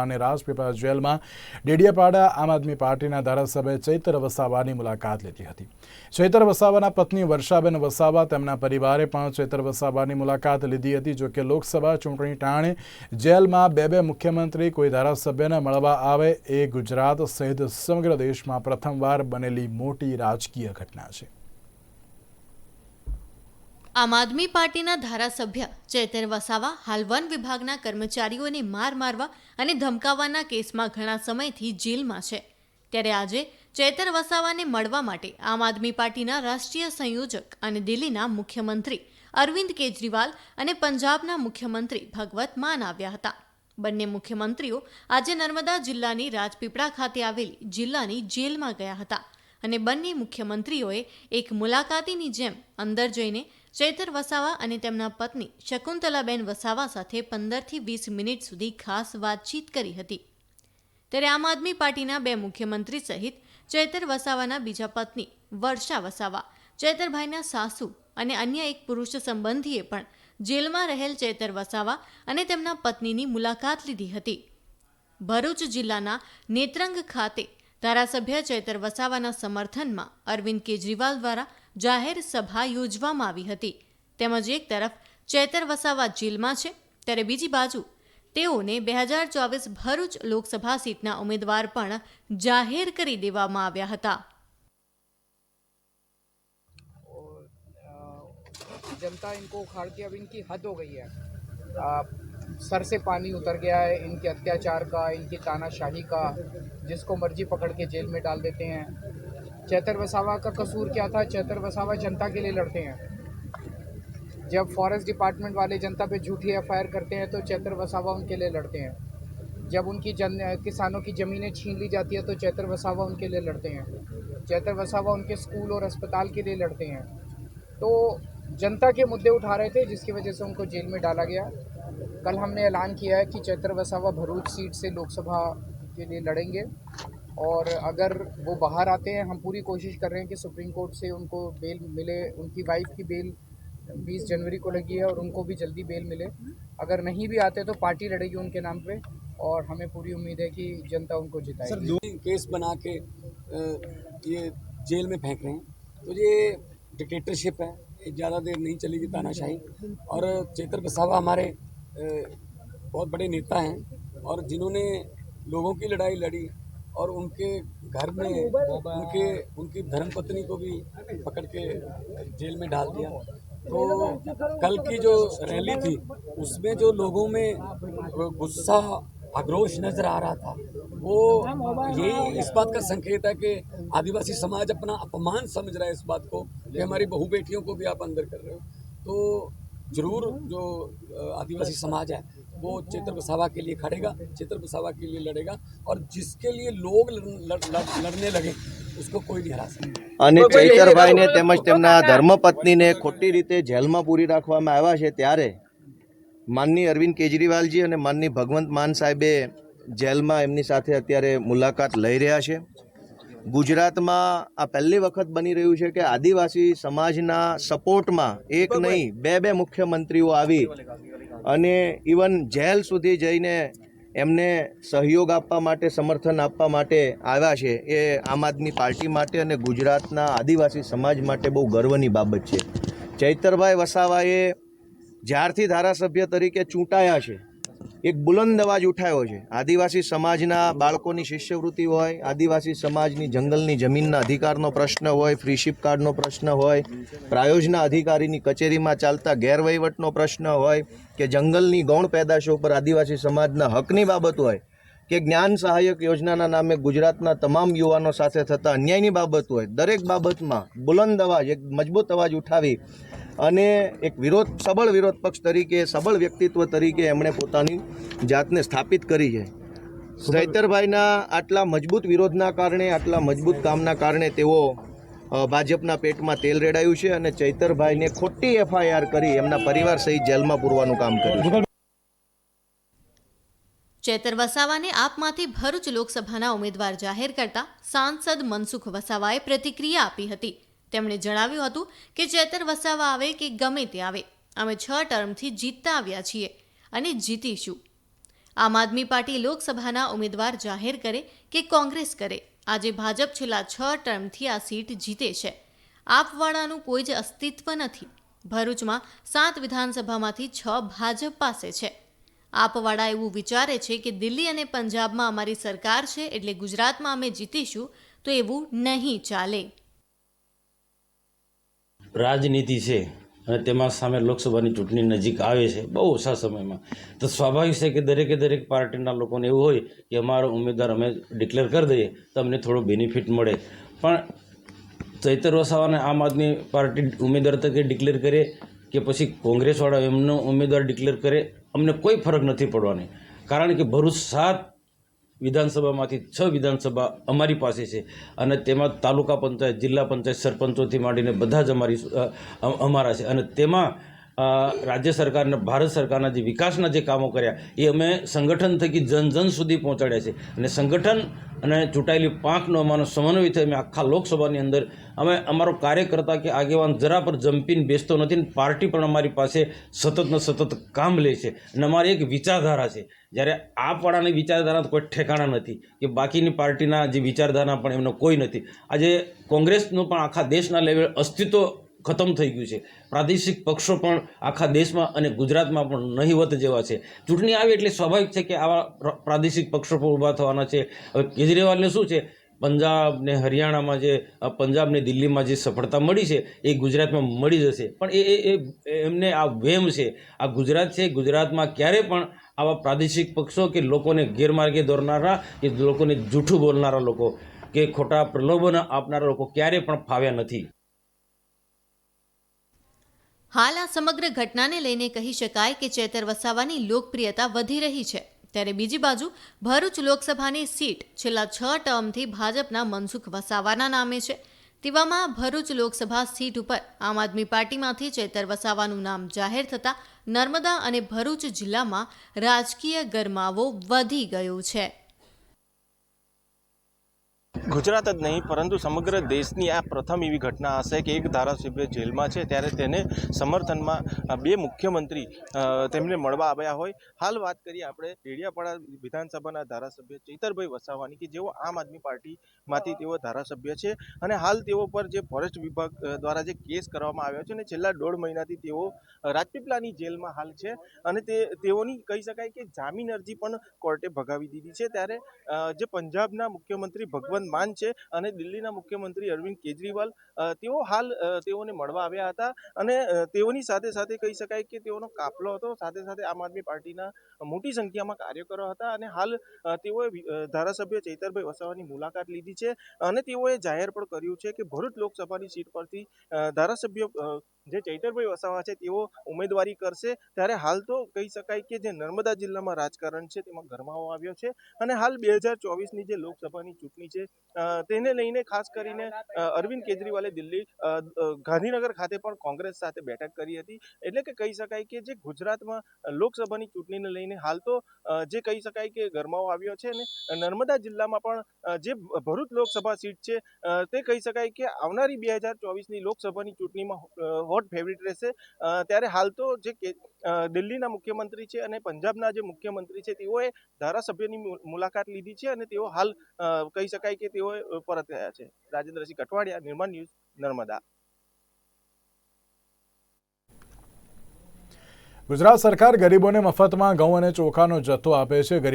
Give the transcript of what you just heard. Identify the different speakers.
Speaker 1: અને રાજપીપળા જેલમાં ડેડિયાપાડા આમ આદમી પાર્ટીના ધારાસભ્ય ચૈતર વસાવાની મુલાકાત લીધી હતી. ચૈતર વસાવાના પત્ની વર્ષાબેન વસાવા તેમના પરિવારે પણ ચૈતર વસાવાની મુલાકાત લીધી હતી જોકે લોકસભા ચૂંટણી ટાણે જેલમાં બે બે મુખ્યમંત્રી કોઈ ધારાસભ્યને મળવા આવે એ ગુજરાત સહિત સમગ્ર દેશમાં પ્રથમવાર બનેલી મોટી રાજકીય ઘટના છે.
Speaker 2: આમ આદમી પાર્ટીના ધારાસભ્ય ચેતર વસાવા હાલ વન વિભાગના કર્મચારીઓને માર મારવા અને ધમકાવવાના કેસમાં ઘણા સમયથી જેલમાં છે. ત્યારે આજે ચેતર વસાવાને મળવા માટે આમ આદમી પાર્ટીના રાષ્ટ્રીય સંયોજક અને દિલ્હીના મુખ્યમંત્રી અરવિંદ કેજરીવાલ અને પંજાબના મુખ્યમંત્રી ભગવત માન આવ્યા હતા. બંને મુખ્યમંત્રીઓ આજે નર્મદા જિલ્લાની રાજપીપળા ખાતે આવેલી જિલ્લાની જેલમાં ગયા હતા અને બંને મુખ્યમંત્રીઓએ એક મુલાકાતીની જેમ અંદર જઈને ચૈતર વસાવા અને તેમના પત્ની શકુંતલાબેન વસાવા સાથે પંદરથી વીસ મિનિટ સુધી ખાસ વાતચીત કરી હતી. ત્યારે આમ આદમી પાર્ટીના બે મુખ્યમંત્રી સહિત ચેતર વસાવાના બીજા પત્ની વર્ષા વસાવા, ચેતરભાઈના સાસુ અને અન્ય એક પુરુષ સંબંધીએ પણ જેલમાં રહેલ ચેતર વસાવા અને તેમના પત્નીની મુલાકાત લીધી હતી. ભરૂચ જિલ્લાના નેત્રંગ ખાતે ધારાસભ્ય ચેતર વસાવાના સમર્થનમાં અરવિંદ કેજરીવાલ દ્વારા જાહેર સભા યોજવામાં આવી હતી તેમજ એક તરફ ચૈતર વસાવા જેલમાં છે ત્યારે બીજી બાજુ તેઓને બે હજાર ચોવીસ ભરૂચ લોકસભા સીટના ઉમેદવાર પણ જાહેર કરી દેવામાં આવ્યા હતા
Speaker 3: और अ, जनता इनको उखाड़ के अब इनकी हद हो गई है अ, सर से पानी उतर गया है इनके अत्याचार का इनकी तानाशाही का जिसको मर्जी पकड़ के जेल में डाल देते हैं चैतर वसावा का कसूर क्या था? चैतर वसावा जनता के लिए लड़ते हैं। जब फॉरेस्ट डिपार्टमेंट वाले जनता पे झूठी एफआईआर करते हैं तो चैतर वसावा उनके लिए लड़ते हैं। जब उनकी जन, किसानों की ज़मीनें छीन ली जाती है तो चैतर वसावा उनके लिए लड़ते हैं। चैतर वसावा उनके स्कूल और अस्पताल के लिए लड़ते हैं। तो जनता के मुद्दे उठा रहे थे, जिसकी वजह से उनको जेल में डाला गया। कल हमने ऐलान किया है कि चैतर वसावा भरूच सीट से लोकसभा के लिए लड़ेंगे। और अगर वो बाहर आते हैं, हम पूरी कोशिश कर रहे हैं कि सुप्रीम कोर्ट से उनको बेल मिले, उनकी वाइफ की बेल 20 जनवरी को लगी है और उनको भी जल्दी बेल मिले। अगर नहीं भी आते तो पार्टी लड़ेगी उनके नाम पे और हमें पूरी उम्मीद है कि जनता उनको जिताएगी।
Speaker 4: दो केस बना के ये जेल में फेंक रहे हैं तो ये डिक्टेटरशिप है ज़्यादा देर नहीं चलेगी तानाशाही। और चेतर बसावा हमारे बहुत बड़े नेता हैं और जिन्होंने लोगों की लड़ाई लड़ी और उनके घर में उनके, उनकी धर्मपत्नी को भी पकड़ के जेल में डाल दिया। तो कल की जो रैली थी, उसमें जो लोगों में गुस्सा, आक्रोश नज़र आ रहा था, वो यही इस बात का संकेत है कि आदिवासी समाज अपना अपमान समझ रहा है इस बात को, कि हमारी बहू बेटियों को भी आप अंदर कर रहे हो। तो ज़रूर जो आदिवासी समाज है वो चेतर बसावा के लिए खड़ेगा चेतर बसावा के लिए लड़ेगा और जिसके लिए लोग लड़, लड़, लड़, लड़ने लगे उसको कोई नहीं हरा सकता
Speaker 5: અને ચૈતરભાઈને તેમજ તેમના ધર્મપત્નીને ખોટી રીતે જેલમાં પૂરી રાખવામાં આવ્યા છે ત્યારે માનની અરવિંદ કેજરીવાલજી અને માનની ભગવંત માન સાહેબે જેલમાં એમની સાથે અત્યારે મુલાકાત લઈ રહ્યા છે ગુજરાતમાં આ પહેલી વખત બની રહ્યું છે કે આદિવાસી સમાજના સપોર્ટમાં એક નહીં બે બે મુખ્યમંત્રીઓ આવી અને ઇવન જેલ સુધી જઈને એમને સહયોગ આપવા માટે, સમર્થન આપવા માટે આવ્યા છે, એ આમ આદમી પાર્ટી માટે અને ગુજરાતના આદિવાસી સમાજ માટે બહુ ગર્વની બાબત છે. ચૈતરભાઈ વસાવાએ જ્યારથી ધારાસભ્ય તરીકે ચૂંટાયા છે એક બુલંદ અવાજ ઉઠાવ્યો છે. આદિવાસી સમાજના બાળકોની શિષ્યવૃત્તિ હોય, આદિવાસી સમાજની જંગલની જમીનના અધિકારનો પ્રશ્ન હોય, ફ્રીશીપ કાર્ડનો પ્રશ્ન હોય, પ્રાયોજના અધિકારીની કચેરીમાં ચાલતા ગેરવહીવટનો પ્રશ્ન હોય કે જંગલની ગૌણ પેદાશો પર આદિવાસી સમાજના હકની બાબત હોય કે જ્ઞાન સહાયક યોજનાના નામે ગુજરાતના તમામ યુવાનો સાથે થતા અન્યાયની બાબત હોય, દરેક બાબતમાં બુલંદ અવાજ, એક મજબૂત અવાજ ઉઠાવી અને એક વિરોધ, સબળ વિરોધ પક્ષ તરીકે, સબળ વ્યક્તિત્વ તરીકે એમણે પોતાની જાતને સ્થાપિત કરી છે. ચૈતરભાઈના આટલા મજબૂત વિરોધના કારણે, આટલા મજબૂત કામના કારણે તેઓ ભાજપના પેટમાં તેલ રેડાયું છે અને ચૈતરભાઈને ખોટી એફઆઈઆર કરી એમના પરિવાર સહિત જેલમાં પૂરવાનું કામ કર્યું
Speaker 2: ચેતર વસાવાને આપમાંથી ભરૂચ લોકસભાના ઉમેદવાર જાહેર કરતા સાંસદ મનસુખ વસાવાએ પ્રતિક્રિયા આપી હતી. તેમણે જણાવ્યું હતું કે ચેતર વસાવા આવે કે ગમે તે આવે. અમે છ ટર્મથી જીતતા આવ્યા છીએ અને જીતીશું. આમ આદમી પાર્ટી લોકસભાના ઉમેદવાર જાહેર કરે કે કોંગ્રેસ કરે. આજે ભાજપ છેલ્લા છ ટર્મથી આ સીટ જીતે છે. આપવાળાનું કોઈ જ અસ્તિત્વ નથી. ભરૂચમાં સાત વિધાનસભામાંથી છ ભાજપ પાસે છે. આપવાળા એવું વિચારે છે કે દિલ્હી અને પંજાબમાં અમારી સરકાર છે એટલે ગુજરાતમાં અમે જીતીશું તો એવું નહીં ચાલે.
Speaker 6: રાજનીતિ છે અને તેમાં સામે લોકસભાની ચૂંટણી નજીક આવે છે, બહુ ઓછા સમયમાં. તો સ્વાભાવિક છે કે દરેકે દરેક પાર્ટીના લોકોને એવું હોય કે અમારો ઉમેદવાર અમે ડિક્લેર કરી દઈએ, તો અમને થોડો બેનિફિટ મળે. પણ ચૈતર વસાવાને આમ આદમી પાર્ટી ઉમેદવાર તરીકે ડિક્લેર કરે કે પછી કોંગ્રેસવાળા એમનો ઉમેદવાર ડિક્લેર કરે, અમને કોઈ ફરક નથી પડવાની. કારણ કે ભરૂચ સાત વિધાનસભામાંથી છ વિધાનસભા અમારી પાસે છે અને તેમાં તાલુકા પંચાયત, જિલ્લા પંચાયત સરપંચોથી માંડીને બધા જ અમારી અમારા છે. અને તેમાં રાજ્ય સરકારને, ભારત સરકારના જે વિકાસના જે કામો કર્યા, એ અમે સંગઠન થકી જન જન સુધી પહોંચાડ્યા છે. અને સંગઠન અને ચૂંટાયેલી પાંખનો અમારો સમન્વય થઈ અમે આખા લોકસભાની અંદર, અમે અમારો કાર્યકર્તા કે આગેવાન જરા પર જંપીને બેસતો નથી ને પાર્ટી પણ અમારી પાસે સતત ને સતત કામ લે છે. અને અમારી એક વિચારધારા છે. જ્યારે આપવાળાની વિચારધારા તો કોઈ ઠેકાણા નથી કે બાકીની પાર્ટીના જે વિચારધારા પણ એમનો કોઈ નથી. આજે કોંગ્રેસનું પણ આખા દેશના લેવલ અસ્તિત્વ ખતમ થઈ ગયું છે. પ્રાદેશિક પક્ષો પણ આખા દેશમાં અને ગુજરાતમાં પણ નહીવત જેવા છે. ચૂંટણી આવી એટલે સ્વાભાવિક છે કે આવા પ્રાદેશિક પક્ષો પણ ઊભા થવાના છે. હવે કેજરીવાલને શું છે? પંજાબ ને હરિયાણામાં જે પંજાબ ને દિલ્હીમાં જે સફળતા મળી છે, એ ગુજરાતમાં મળી જશે. પણ એ એ એમને આ વેમ છે. આ ગુજરાત છે, ગુજરાતમાં ક્યારે પણ આવા પ્રાદેશિક પક્ષો કે લોકોને ગેરમાર્ગે દોરનારા, કે લોકોને જૂઠું બોલનારા લોકો, કે ખોટા પ્રલોભન આપનારા લોકો ક્યારે પણ ફાવ્યા નથી.
Speaker 2: હાલ આ સમગ્ર ઘટનાને લઈને કહી શકાય કે ચેતર વસાવાની લોકપ્રિયતા વધી રહી છે. ત્યારે બીજી બાજુ, ભરૂચ લોકસભાની સીટ છેલ્લા છ ટર્મથી ભાજપના મનસુખ વસાવાના નામે છે. તેવામાં ભરૂચ લોકસભા સીટ ઉપર આમ આદમી પાર્ટીમાંથી ચેતર વસાવાનું નામ જાહેર થતાં નર્મદા અને ભરૂચ જિલ્લામાં રાજકીય ગરમાવો વધી ગયો છે.
Speaker 7: ગુજરાત જ નહીં, પરંતુ સમગ્ર દેશની આ પ્રથમ એવી ઘટના હશે કે એક ધારાસભ્ય જેલમાં છે, ત્યારે તેને સમર્થનમાં બે મુખ્યમંત્રી તેમને મળવા આવ્યા હોય. હાલ વાત કરીએ આપણે ડેડિયાપાડા વિધાનસભાના ધારાસભ્ય ચૈતરભાઈ વસાવાની કે જેઓ આમ આદમી પાર્ટીમાંથી તેઓ ધારાસભ્ય છે અને હાલ તેઓ પર જે ફોરેસ્ટ વિભાગ દ્વારા જે કેસ કરવામાં આવ્યો છે અને છેલ્લા દોઢ મહિનાથી તેઓ રાજપીપલાની જેલમાં હાલ છે અને તે, તેઓની કહી શકાય કે જામીન અરજી પણ કોર્ટે ભગાવી દીધી છે. ત્યારે જે પંજાબના મુખ્યમંત્રી ભગવંત માન છે અને દિલ્હીના મુખ્યમંત્રી અરવિંદ કેજરીવાલ તેઓ હાલ તેઓને મળવા આવ્યા હતા અને તેઓની સાથે સાથે કહી શકાય કે તેઓનો કાફલો હતો. સાથે સાથે આમ આદમી પાર્ટીના મોટી સંખ્યામાં કાર્યકરો હતા અને હાલ તેઓએ ધારાસભ્ય ચૈતરભાઈ વસાવાની મુલાકાત લીધી છે અને તેઓએ જાહેર પણ કર્યું છે કે ભરૂચ લોકસભાની સીટ પરથી ધારાસભ્ય જે ચૈતરભાઈ વસાવા છે તેઓ ઉમેદવારી કરશે. ત્યારે હાલ તો કહી શકાય કે જે નર્મદા જિલ્લામાં રાજકારણ છે તેમાં ગરમાવો આવ્યો છે અને હાલ બે હજાર ચોવીસની જે લોકસભાની ચૂંટણી છે તેને લઈને ખાસ કરીને અરવિંદ કેજરીવાલે દિલ્હી ગાંધીનગર ખાતે પણ કોંગ્રેસ સાથે બેઠક કરી હતી. એટલે કે કહી શકાય કે જે ગુજરાતમાં લોકસભાની ચૂંટણીને લઈને હાલ તો જે કહી શકાય કે ગરમાવો આવ્યો છે અને નર્મદા જિલ્લામાં પણ જે ભરૂચ લોકસભા સીટ છે તે કહી શકાય કે આવનારી બે હજાર ચોવીસની લોકસભાની ચૂંટણીમાં હોટ ફેવરિટ રહેશે. ત્યારે હાલ તો જે દિલ્હીના મુખ્યમંત્રી છે અને પંજાબના જે મુખ્યમંત્રી છે, તેઓએ ધારાસભ્યની મુલાકાત લીધી છે અને તેઓ હાલ કહી શકાય કે તેઓ પરત ગયા છે. રાજેન્દ્રસિંહ કટવાડિયા નિર્માણ ન્યૂઝ, નર્મદા.
Speaker 1: ગુજરાત સરકાર ગરીબોને મફતમાં ઘઉં અને ચોખાનો જથ્થો આપે છે. ગરીબ